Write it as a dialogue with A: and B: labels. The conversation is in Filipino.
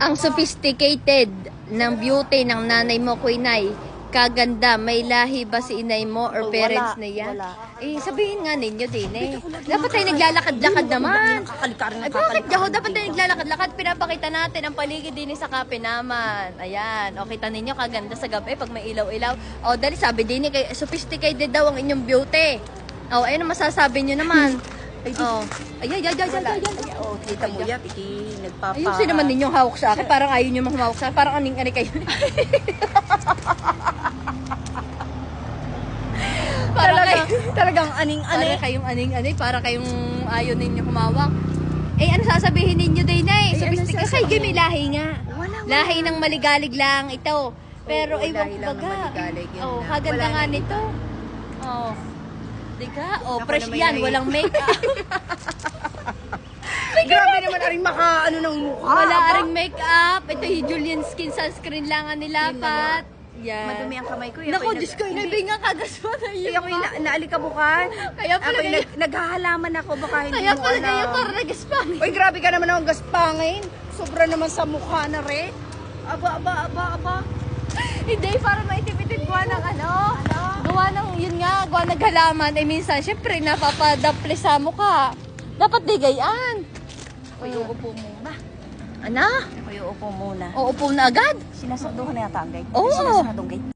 A: Ang sophisticated ng beauty ng nanay mo, Kuinay, kaganda, may lahi ba si inay mo or
B: Oh,
A: parents
B: wala,
A: niya?
B: wala.
A: Eh, sabihin nga ninyo din eh. Dapat tayo naglalakad-lakad naman.
B: Kakalikarin
A: Ay, bakit daw? Dapat tayo naglalakad-lakad. Pinapakita natin ang paligid din sa kape naman. Ayan. O, kita ninyo, kaganda sa gabi pag may ilaw-ilaw. O, dali, sabi din eh, kay- sophisticated daw ang inyong beauty. O, ayun ang masasabi nyo naman. O, ay, ay, ay, ay, ay, ay, ay.
B: Oh, kita mo yan, piti nagpapa...
A: Ayusin naman ninyong hawak sa akin. Parang ayaw nyo mahawak sa akin. Parang aning-ani kayo. Parang
B: Talaga,
A: kayo,
B: talagang aning-ani.
A: para kayong aning-ani, para kayong ayaw ninyo humawak. Eh, ano sasabihin ninyo din eh?
B: Eh, ano sasabihin?
A: may lahi nga.
B: Wala, wala.
A: Lahi ng maligalig lang ito. Pero ay
B: lang ng
A: baga. Oh, kaganda nga nito. Oh. Di ka? Oh,
B: Ako
A: fresh yan. Walang makeup.
B: Grabe naman aring maka ano ng mukha.
A: Wala
B: aba.
A: aring makeup. Ito yung Julian Skin Sunscreen lang ang nilapat. Yan.
B: Madumi ang kamay ko. Yan
A: Naku,
B: ako'y
A: Diyos ko,
B: nag-
A: inabing nga kagas mo na yun.
B: ako na, naalikabukan.
A: Kaya pala
B: Ako'y
A: kayo-
B: nag, naghahalaman ako, baka hindi
A: Kaya
B: mo
A: pala
B: alam.
A: kayo para nag-spam.
B: Uy, grabe ka naman akong gaspangin. Sobra naman sa mukha na rin. Aba, aba, aba, aba.
A: Hindi, para maitipitid gawa ng ano. Gawa ng, yun nga, gawa ng halaman. Eh, minsan, syempre, napapadapli sa mukha. Dapat di gayaan.
B: Ako'y uupo muna.
A: Ano?
B: Ako'y uupo muna.
A: Uupo na agad?
B: Sinasarduhan na yata ang gate.
A: Oo.
B: Sinasarduhan gate.